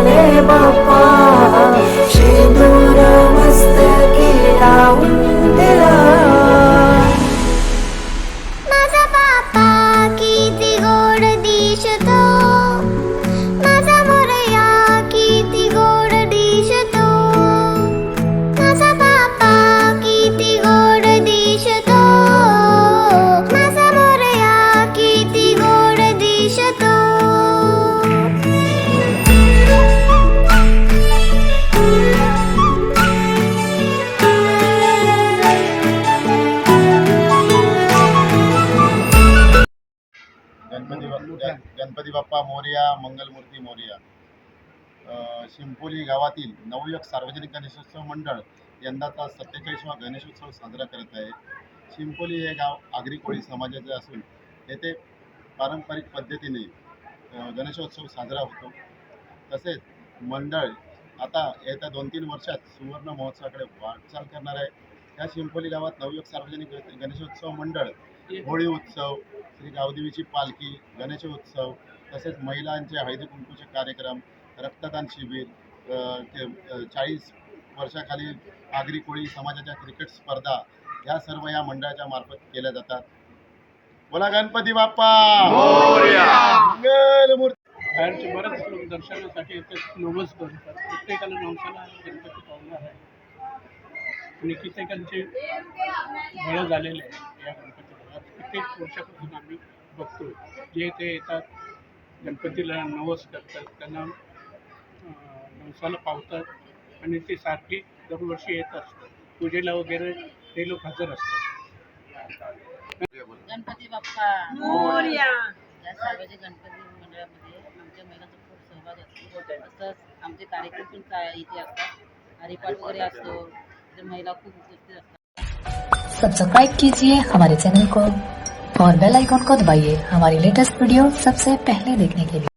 आले बाप्पा गणपती बाप्पा गणपती बाप्पा मोरया मंगलमूर्ती मोरया. अ, शिंपोली गावातील नवयुग सार्वजनिक गणेशोत्सव मंडळ यंदाचा सत्तेचाळीसवा गणेशोत्सव साजरा करत आहे. शिंपोली हे गाव आगरी कोळी समाजाचे असून येथे पारंपरिक पद्धतीने अ, गणेशोत्सव साजरा होतो. तसेच मंडळ आता येत्या दोन तीन वर्षात सुवर्ण महोत्सवाकडे वाटचाल करणार आहे. या शिंपोली गावात नवयुग सार्वजनिक गण- गणेशोत्सव मंडळ होळी उत्सव श्री गावदेवीची पालखी गणेशोत्सव तसेच महिलांचे हळदी कुंकूचे कार्यक्रम रक्तदान शिबिर चाळीस वर्षाखालील आगरी कोळी समाजाच्या क्रिकेट स्पर्धा ह्या सर्व या मंडळाच्या मार्फत केल्या जातात. बोला गणपती बाप्पा! मंगलमूर्ती बाहेरचे बरेच लोक दर्शनासाठी येतात नवस करतात. प्रत्येकाला नवसाला गणपती आहे. आणि कित्येकांचे झालेले आहे या गणपतीला आज कित्येक वर्षापासून आम्ही बघतो जे ते येतात गणपतीला नवस करतात त्यांना नवसाला पावतात आणि ते सारखी दरवर्षी येत असतात. पूजेला वगैरे ते लोक हजर असतात. गणपती बाप्पा. मोरया. या सार्वजनिक गणपती मंडळामध्ये आमच्या महिलांचा खूप सहभाग असतो. तसंच आमचे कार्यक्रम पण इथे असतात. हरिपाठ वगैरे असतो. तर महिला खूप उपस्थित असतात. सब्सक्राइब कीजिए हमारे चैनल को. और बेल आइकॉन को दबाइए हमारी लेटेस्ट वीडियो सबसे पहले देखने के लिए।